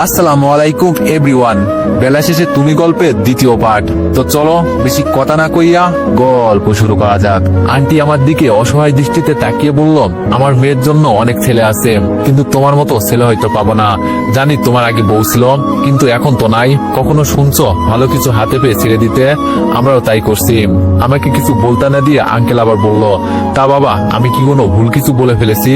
আসসালামু আলাইকুম এভরিওয়ান বেলা শেষে তুমি গল্পের দ্বিতীয় পার্ট তো চলো, বেশি কথা না কইয়া গল্প শুরু করা যাক। আন্টি আমার দিকে অসহায় দৃষ্টিতে তাকিয়ে বলল, আমার মেয়ের জন্য অনেক ছেলে আছে, কিন্তু তোমার মতো ছেলে হয়তো পাবো না। জানি তোমার আগে বউ ছিল, কিন্তু এখন তো নাই। কখনো শুনছো, ভালো কিছু হাতে পেয়ে ছেড়ে দিতে? আমরাও তাই করছি। আমাকে কিছু বলতে না দিয়ে আঙ্কেল আবার বলল, তা বাবা, আমি কি কোনো ভুল কিছু বলে ফেলেছি?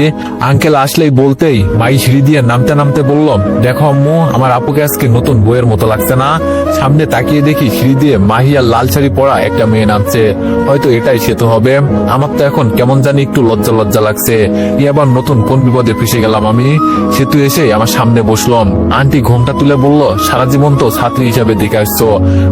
আঙ্কেল আসলেই বলতেই মাই সিঁড়ি দিয়ে নামতে নামতে বলল, দেখো আম্মু, আমার আপুকে আজকে নতুন বইয়ের মতো লাগছে না। সামনে তাকিয়ে দেখি সিঁড়ি দিয়ে মাহিয়া লাল শাড়ি পরা একটা মেয়ে নামছে। হয়তো এটাই সে তো হবে। আমার তো এখন কেমন জানি একটু লজ্জা লজ্জা লাগছে। ই আবার নতুন কোন বিপদে ফেসে গেলাম আমি? সেতু এসে আমার সামনে বসলাম আন্টি ঘোমটা তুলে বলল, সারা জীবন তো ছাত্রী হিসাবে দেখে আসছো।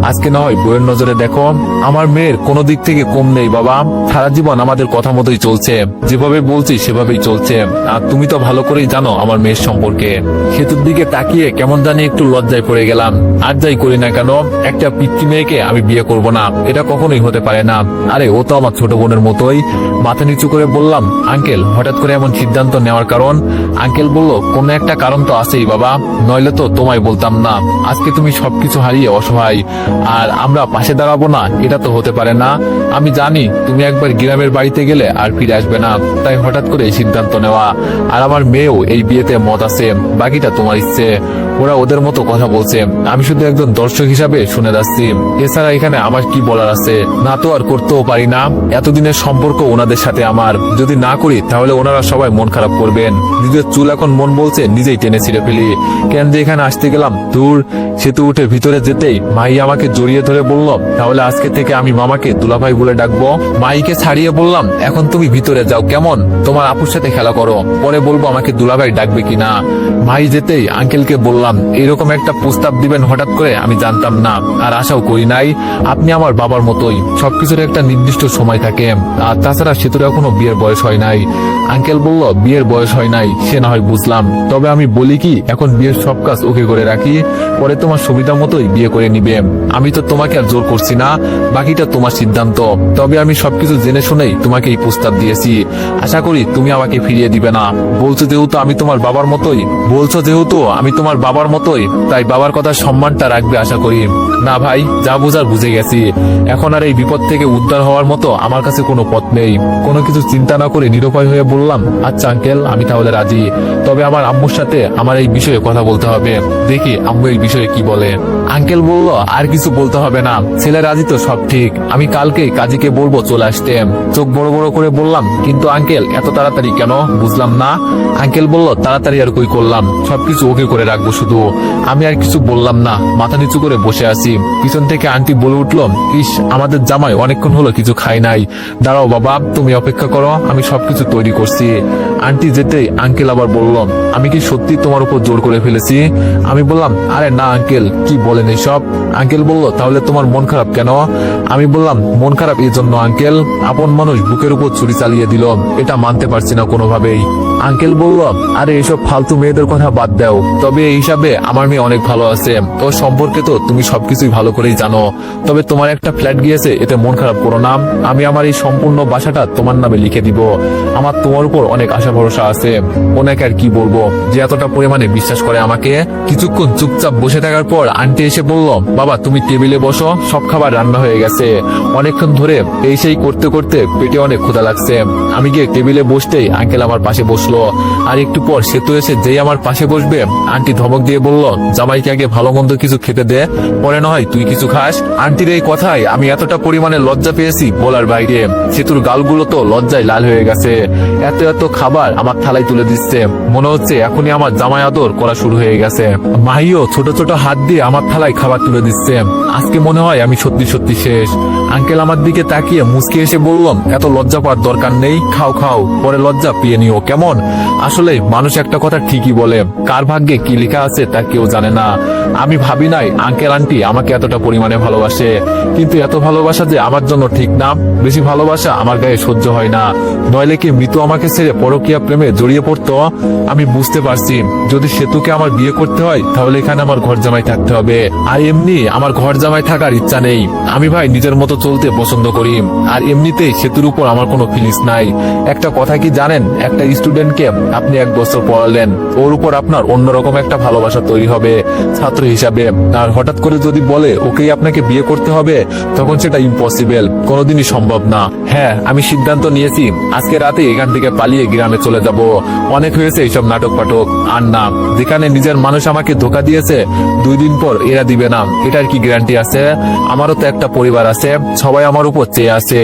আজকে না হয় বইয়ের নজরে দেখো। আমার মেয়ের কোনো দিক থেকে কম নেই বাবা। সারা জীবন আমাদের কথা মতোই চলছে। যেভাবে বলছি সেভাবেই চলছে। আর তুমি তো ভালো করেই জানো আমার মেয়ের সম্পর্কে। সেতুর দিকে তাকিয়ে কেমন জানি একটু লজ্জায় পড়ে গেলাম। আর যাই করি না কেন, একটা পিতৃ মেয়েকে আমি বিয়ে করব না, এটা কখনোই হতে পারে না। আরে, ও তো আমার ছোট বোনের মতোই। মাথা নিচু করে বললাম, আঙ্কেল, হঠাৎ করে এমন সিদ্ধান্ত নেওয়ার কারণ? আঙ্কেল বলল, কোনো একটা কারণ তো আছেই বাবা। নইলে তো তোমায় বলতাম না। আজকে তুমি সবকিছু হারিয়ে অসহায়। আর আমরা পাশে দাঁড়াবো না, এটা তো হতে পারে না। আমি জানি, তুমি একবার গ্রামের বাড়িতে গেলে আর ফিরে আসবে না। তাই হঠাৎ করে এই সিদ্ধান্ত নেওয়া। আর আমার মেয়েও এই বিয়েতে মত আছে, বাকিটা তোমার ইচ্ছে। ওরা ওদের মতো কথা বলছে। আমি শুধু একজন দর্শক হিসাবে শুনে যাচ্ছি। এছাড়া এখানে আমার কি বলার আছে? না তো আর করতেও পারি না। এতদিনের সম্পর্ক ওনাদের সাথে আমার। যদি না করি, তাহলে ওনারা সবাই মন খারাপ করবেন। নিজের চুল এখন মন বলছে, নিজেই টেনে ছিঁড়ে ফেলি। কেন যে এখানে আসতে গেলাম? দূর সেতু উঠে ভিতরে যেতেই মাই আমাকে জড়িয়ে ধরে বলল, তাহলে আজকে থেকে আমি মামাকে দুলাভাই বলে ডাকবো? মাইকে ছাড়িয়ে বললাম, এখন তুমি ভিতরে যাও, কেমন? তোমার আপুর সাথে খেলা করো। পরে বলব আমাকে দুলাভাই ডাকবে কিনা? মাই যেতেই আঙ্কেলকে বললাম, এরকম একটা প্রস্তাব দিবেন হঠাৎ করে, আমি জানতাম না, আর আশাও করি নাই। আপনি আমার বাবার মতোই, সবকিছুর একটা নির্দিষ্ট সময় থাকে। আর তাছাড়া সেতুর এখনও বিয়ের বয়স হয় নাই। আঙ্কেল বলল, বিয়ের বয়স হয় নাই, সে না হয় বুঝলাম। তবে আমি বলি কি, এখন বিয়ের সব কাজ ওকে করে রাখি, পরে তোমার সুবিধা মতোই বিয়ে করে নিবে। আমি তো তোমাকে আর জোর করছি না, বাকিটা তোমার সিদ্ধান্ত। তবে আমি সবকিছু জেনে শুনেই তোমাকে এই প্রস্তাব দিয়েছি। আশা করি তুমি আমাকে ফিরিয়ে দিবে না। বলছো যেহেতু আমি তোমার বাবার মতোই, বলছো যেহেতু আমি তোমার বাবার মতোই, তাই বাবার কথা সম্মানটা রাখবে আশা করি। না ভাই, যা বোঝার বুঝে গেছি। এখন আর এই বিপদ থেকে উদ্ধার হওয়ার মতো আমার কাছে কোনো পথ নেই। কোনো কিছু চিন্তা না করে নিরুপায় হয়ে বললাম আচ্ছা আঙ্কেল আমি তাহলে রাজি। তবে আমার আম্মুর সাথে আমার এই বিষয়ে কথা বলতে হবে। দেখি আম্মু এই বিষয়ে কি বলে। আঙ্কেল বলল, আর কিছু বলতে হবে না। ছেলে রাজি তো সব ঠিক। আমি কালকে কাজীকে বলব চলে আসতে। চোখ বড় বড় করে বললাম, কিন্তু আঙ্কেল এত তাড়াতাড়ি কেন? বুঝলাম না। আঙ্কেল বলল, তাড়াতাড়ি আর কই করলাম। সবকিছু ওকে করে রাখব শুধু। আমি আর কিছু বললাম না। মাথা নিচু করে বসে আছি। পিছন থেকে আন্টি বলে উঠল, ইস, আমাদের জামাই অনেকক্ষণ হলো কিছু খাই নাই। দাঁড়াও বাবা, তুমি অপেক্ষা করো, আমি সবকিছু তৈরি করছি। আন্টি যেতেই আঙ্কেল আবার বলল, আমি কি সত্যি তোমার উপর জোর করে ফেলেছি? আমি বললাম, আরে না আঙ্কেল, কি বলেন এসব? আঙ্কেল বলল, তাহলে তোমার মন খারাপ কেন? আমি বললাম, মন খারাপ এই জন্য আঙ্কেল, আপন মানুষ বুকের উপর ছুরি চালিয়ে দিল। এটা মানতে পারছি না কোনোভাবেই। আঙ্কেল বলল, আরে, এসব ফালতু মেয়েদের কথা বাদ দাও। তবে এই হিসাবে আমার মেয়ে অনেক ভালো আছে। ওর সম্পর্কে তো তুমি সবকিছুই ভালো করেই জানো। তবে তোমার একটা ফ্ল্যাট গিয়েছে, এতে মন খারাপ করো না। আমি আমার এই সম্পূর্ণ বাসাটা তোমার নামে লিখে দিব। আমার তোমার উপর অনেক আশা ভরসা আছে। ওনাকে আর কি বলব? যে এতটা পরিমাণে বিশ্বাস করে আমাকে। কিছুক্ষণ চুপচাপ বসে থাকার পর আন্টি এসে বলল, বাবা, তুমি টেবিলে বসো, সব খাবার রান্না হয়ে গেছে। অনেকক্ষণ ধরে এই সেই করতে করতে পেটে অনেক ক্ষুধা লাগছে। আমি গিয়ে টেবিলে বসতেই আঙ্কেল আমার পাশে বসল আর একটু পর সেতু এসে যেই আমার পাশে বসবে, আন্টি ধমক দিয়ে বলল, জামাইকে আগে ভালো মন্দ কিছু খেতে দে, পরে নয় তুই কিছু খাস। আন্টির এই কথায় আমি এতটা পরিমাণে লজ্জা পেয়েছি বলার বাইরে। সেতুর গালগুলো তো লজ্জায় লাল হয়ে গেছে। এত এত খাবার আমার থালায় তুলে দিচ্ছে। মনে হচ্ছে এখনই আমার জামাই আদর করা শুরু হয়ে গেছে। মাহিও ছোট ছোট হাত দিয়ে আমার থালায় খাবার তুলে দিচ্ছে। আজকে মনে হয় আমি সত্যি সত্যি শেষ। আঙ্কেল আমার দিকে তাকিয়ে মুসকে এসে বললাম, এত লজ্জা পাওয়ার দরকার নেই, খাও খাও, পরে লজ্জা পেয়ে নিও, কেমন? আসলে মানুষ একটা কথা ঠিকই বলে, কার ভাগ্যে কি লেখা আছে তা কেউ জানে না। আমি ভাবি নাই, আঙ্কেল, আন্টি আমাকে এতটা পরিমাণে ভালোবাসে, কিন্তু এত ভালোবাসা যে আমার জন্য ঠিক না। বেশি ভালোবাসা আমার গায়ে সহ্য হয় না। নইলে কি মৃত্যু আমাকে ছেড়ে পরকীয়া প্রেমে জড়িয়ে পড়তো? আমি বুঝতে পারছি, যদি সেতুকে আমার বিয়ে করতে হয়, তাহলে এখানে আমার ঘর জামাই থাকতে হবে। আর এমনি আমার ঘর জামাই থাকার ইচ্ছা নেই। আমি ভাই নিজের মতো চলতে পছন্দ করি। আর এমনিতেই সেতুর উপর আমার কোনো ফিলিংস নাই। একটা কথা কি জানেন? একটা স্টুডেন্ট স্টুডেন্টকে আপনি এক বছর পড়ালেন। ওর উপর আপনার অন্যরকম একটা ভালোবাসা তৈরি হবে, ছাত্র হিসাবে। আর হঠাৎ করে যদি বলে, ওকেই আপনাকে বিয়ে করতে হবে, তখন সেটা ইম্পসিবল কোনোদিনই সম্ভব না। হ্যাঁ আমি সিদ্ধান্ত নিয়েছি, আজকে রাতে এখান থেকে পালিয়ে গ্রামে চলে যাব। অনেক হয়েছে এইসব নাটক পাটক আর না, যেখানে নিজের মানুষ আমাকে ধোকা দিয়েছে, দুই দিন পর এরা দিবে না। এটার কি গ্যারান্টি আছে? আমারও তো একটা পরিবার আছে, সবাই আমার উপর চেয়ে আছে।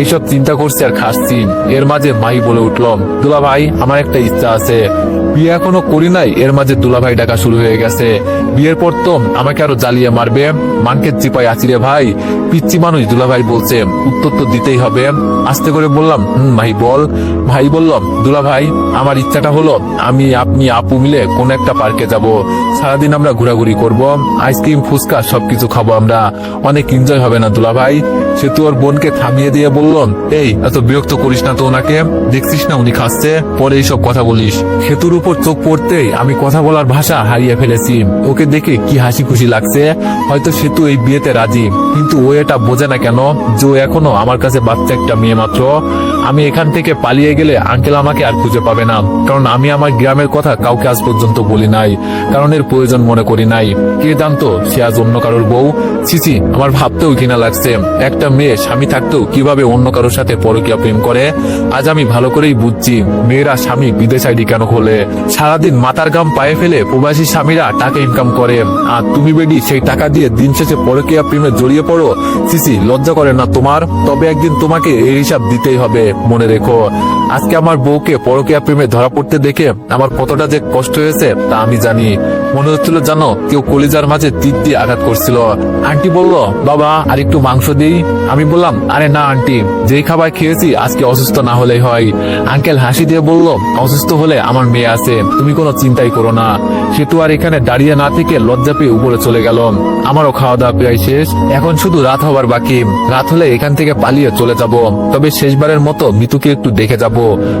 এইসব চিন্তা করছি আর খাচ্ছি। এর মাঝে মাই বলে উঠলাম দুলা ভাই আমার একটা ইচ্ছা আছে। বিয়ে এখনও করি নাই, এর মাঝে দুলাভাই ডাকা শুরু হয়ে গেছে। বিয়ের পর তো আমাকে আরও জ্বালিয়ে মারবে। মানকে চিপাই আছি রে ভাই। পিচ্ছি মানুষ দুলাভাই বলছে, উত্তর তো দিতেই হবে। আস্তে করে বললাম, হুম, ভাই, বল। ভাই বললাম দুলা ভাই আমার ইচ্ছাটা হলো, আমি, আপনি, আপু মিলে কোন একটা পার্কে যাব। সারাদিন আমরা ঘোরাঘুরি করব, আইসক্রিম, ফুচকা, সবকিছু খাব আমরা। অনেক এনজয় হবে না দুলা ভাই সে তোর ওর বোনকে থামিয়ে দিয়ে বলল, এই, এত বিরক্ত করিস না তো ওনাকে। দেখছিস না উনি খাচ্ছে? পরে এইসব কথা বলিস। সেতুর উপর চোখ পড়তেই আমি কথা বলার ভাষা হারিয়ে ফেলেছি। ওকে দেখে কি হাসি খুশি লাগছে। হয়তো সেতু এই বিয়েতে রাজি। কিন্তু ও এটা বোঝে না কেন যে এখনও আমার কাছে বাচ্চা একটা মেয়ে মাত্র। আমি এখান থেকে পালিয়ে গেলে আঙ্কেল আমাকে আর খুঁজে পাবে না, কারণ আমি আমার গ্রামের কথা কাউকে আজ পর্যন্ত বলি নাই, কারণ এর প্রয়োজন মনে করি নাই। কে জানতো সে আজ অন্য কারোর বউ? ছিছি আমার ভাবতেও ঘৃণা লাগছে। একটা মেয়ে স্বামী থাকতেও কীভাবে অন্য কারোর সাথে পরকীয়া প্রেম করে? আজ আমি ভালো করেই বুঝছি মেয়েরা স্বামী বিদেশ আইডি কেন খোলে? সারাদিন মাথার গাম পায়ে ফেলে প্রবাসী স্বামীরা টাকা ইনকাম করে। আর তুমি বেডি সেই টাকা দিয়ে দিন শেষে পরকীয়া প্রেমে জড়িয়ে পড়ো? সিসি লজ্জা করে না তোমার? তবে একদিন তোমাকে এই হিসাব দিতেই হবে। মনে রেখো। আজকে আমার বউকে পরকীয়া প্রেমে ধরা পড়তে দেখে আমার কতটা যে কষ্ট হয়েছে তা আমি জানি। মনে হচ্ছিল জানো কেউ কলিজার মাঝে তীর দিয়ে আঘাত করছিল। আন্টি বলল, বাবা, আর একটু মাংস দিই? আমি বললাম, আরে না, আন্টি, যেই খাবার খেয়েছি আজকে অসুস্থ না হলেই হয়। আঙ্কেল হাসি দিয়ে বলল, অসুস্থ হলে আমার মেয়ে আছে, তুমি কোনো চিন্তাই করো না। সে তো আর এখানে দাঁড়িয়ে না থেকে লজ্জা পেয়ে উপরে চলে গেল। আমারও খাওয়া দাওয়া প্রায় শেষ। এখন শুধু রাত হবার বাকি। রাত হলে এখান থেকে পালিয়ে চলে যাব। তবে শেষবারের মতো মিতুকে একটু দেখে যাব।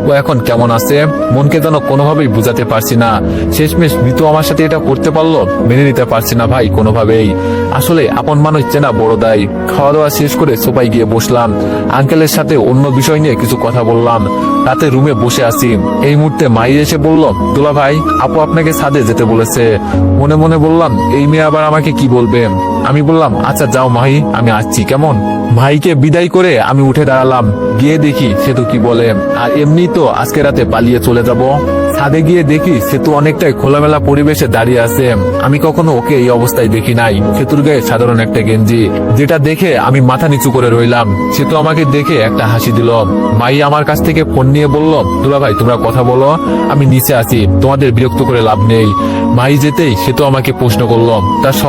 ও এখন কেমন আছে? মনকে যেন কোনোভাবেই বুঝাতে পারছি না। শেষমেশ মিতু আমার সাথে এটা করতে পারল? মেনে নিতে পারছি না ভাই, কোনোভাবেই। আসলে আপন মানুষ চেনা বড় দায়। খাওয়া দাওয়া শেষ করে সোফায় গিয়ে বসলাম। আঙ্কেলের সাথে অন্য বিষয় নিয়ে কিছু কথা বললাম। রাতে রুমে বসে আছি। এই মুহূর্তে মাই এসে বলল, দুলা ভাই, আপু আপনাকে ছাদে যেতে বলেছে। মনে মনে বললাম, এই মেয়ে আবার আমাকে কি বলবে? আমি বললাম আচ্ছা যাও মাহি, আমি আসছি, কেমন? ভাইকে বিদায় করে আমি উঠে দাঁড়ালাম। গিয়ে দেখি সে তো কি বলে। আর এমনি তো আজকে রাতে পালিয়ে চলে যাব। ছাদে গিয়ে দেখি সে তো অনেকটাই খোলামেলা পরিবেশে দাঁড়িয়ে আছে। আমি কখনো ওকে এই অবস্থায় দেখি নাই। সেতুর গায়ে সাধারণ একটা গেঞ্জি, যেটা দেখে আমি মাথা নিচু করে রইলাম। সে তো আমাকে দেখে একটা হাসি দিল। মাই আমার কাছ থেকে ফোন নিয়ে বলল, দুলা ভাই, তোমরা কথা বলো, আমি নিচে আছি। তোমাদের বিরক্ত করে লাভ নেই। মাই যেতেই সে তো আমাকে প্রশ্ন করল তার